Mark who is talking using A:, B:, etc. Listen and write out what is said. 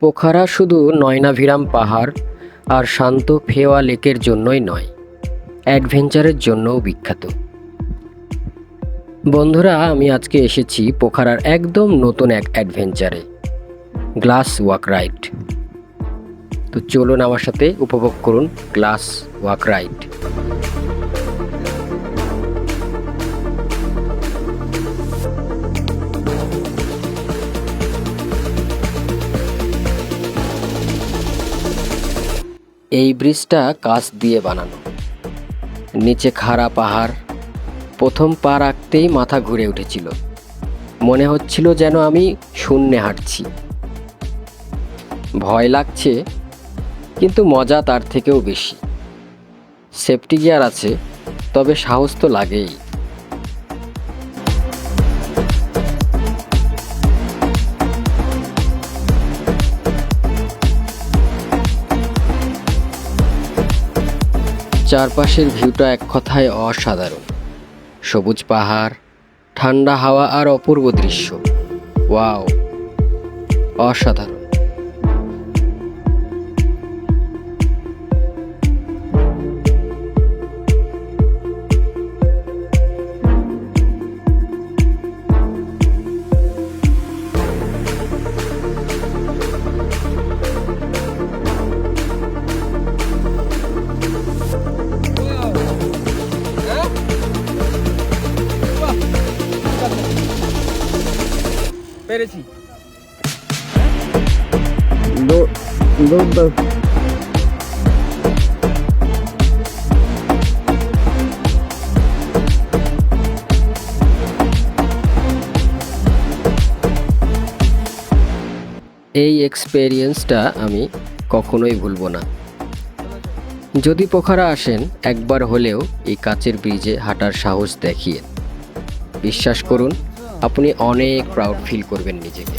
A: পোখারা শুধু নয়নাভিরাম পাহাড় আর শান্ত ফেওয়া লেকের জন্যই নয়, অ্যাডভেঞ্চারের জন্যও বিখ্যাত। বন্ধুরা, আমি আজকে এসেছি পোখারার একদম নতুন এক অ্যাডভেঞ্চারে, গ্লাস ওয়াক রাইড। তো চলুন আমার সাথে উপভোগ করুন গ্লাস ওয়াক রাইড। এই ব্রিজটা কাঁচ দিয়ে বানানো। নিচে খাড়া পাহাড়, প্রথম পা রাখতেই মাথা ঘুরে উঠেছিল। মনে হচ্ছিল যেন আমি শূন্যে হাঁটছি। ভয় লাগছে, কিন্তু মজা তার থেকেও বেশি। সেফটি গিয়ার আছে, তবে সাহস তো লাগেই। চারপাশের ভিউটা এক কথায় অসাধারণ। সবুজ পাহাড় ঠান্ডা হাওয়া আর অপূর্ব দৃশ্য। ওয়াও অসাধারণ।
B: পেরেছি।
A: এই এক্সপেরিয়েন্সটা আমি কখনোই ভুলবো না। যদি পোখারা আসেন, একবার হলেও এই কাচের ব্রিজে হাঁটার সাহস দেখিয়ে। বিশ্বাস করুন আপনি অনেক প্রাউড ফিল করবেন নিজেকে।